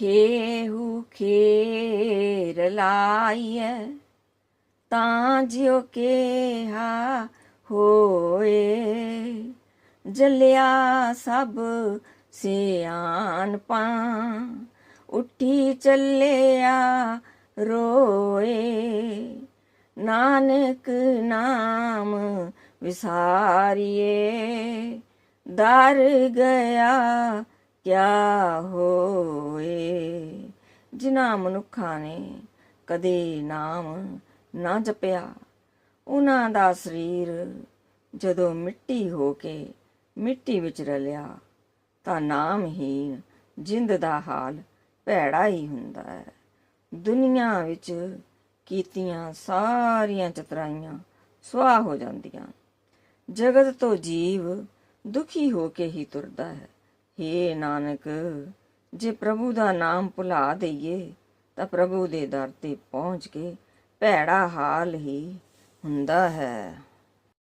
ਖੇਹੂ ਖੇਰ ਲਾਈਐ, ਤਾਂ ਜਿਉ ਕਿਹਾ ਹੋਏ। ਜਲਿਆ ਸਭ ਸਿਆਣ ਉੱਠੀ ਚੱਲਿਆ ਰੋਏ। ਨਾਨਕ ਨਾਮ ਵਿਸਾਰੀਏ, ਦਰ ਗਿਆ ਕਿਆ ਹੋਏ? ਜਿਨ੍ਹਾਂ ਮਨੁੱਖਾਂ ਨੇ ਕਦੇ ਨਾਮ ਨਾ ਜਪਿਆ, ਉਹਨਾਂ ਦਾ ਸਰੀਰ ਜਦੋਂ ਮਿੱਟੀ ਹੋ ਕੇ ਮਿੱਟੀ ਵਿੱਚ ਰਲਿਆ, ਤਾਂ ਨਾਮ ਨਾਮਹੀਨ ਜਿੰਦ ਦਾ ਹਾਲ ਭੈੜਾ ਹੀ ਹੁੰਦਾ ਹੈ। ਦੁਨੀਆ ਵਿੱਚ ਕੀਤੀਆਂ ਸਾਰੀਆਂ ਚਤਰਾਈਆਂ ਸੁਆਹ ਹੋ ਜਾਂਦੀਆਂ। ਜਗਤ ਤੋਂ ਜੀਵ ਦੁਖੀ ਹੋ ਕੇ ਹੀ ਤੁਰਦਾ ਹੈ। ਹੇ ਨਾਨਕ, ਜੇ ਪ੍ਰਭੂ ਦਾ ਨਾਮ ਭੁਲਾ ਦਈਏ, ਤਾਂ ਪ੍ਰਭੂ ਦੇ ਦਰ ਤੇ ਪਹੁੰਚ ਕੇ ਭੈੜਾ ਹਾਲ ਹੀ ਹੁੰਦਾ ਹੈ।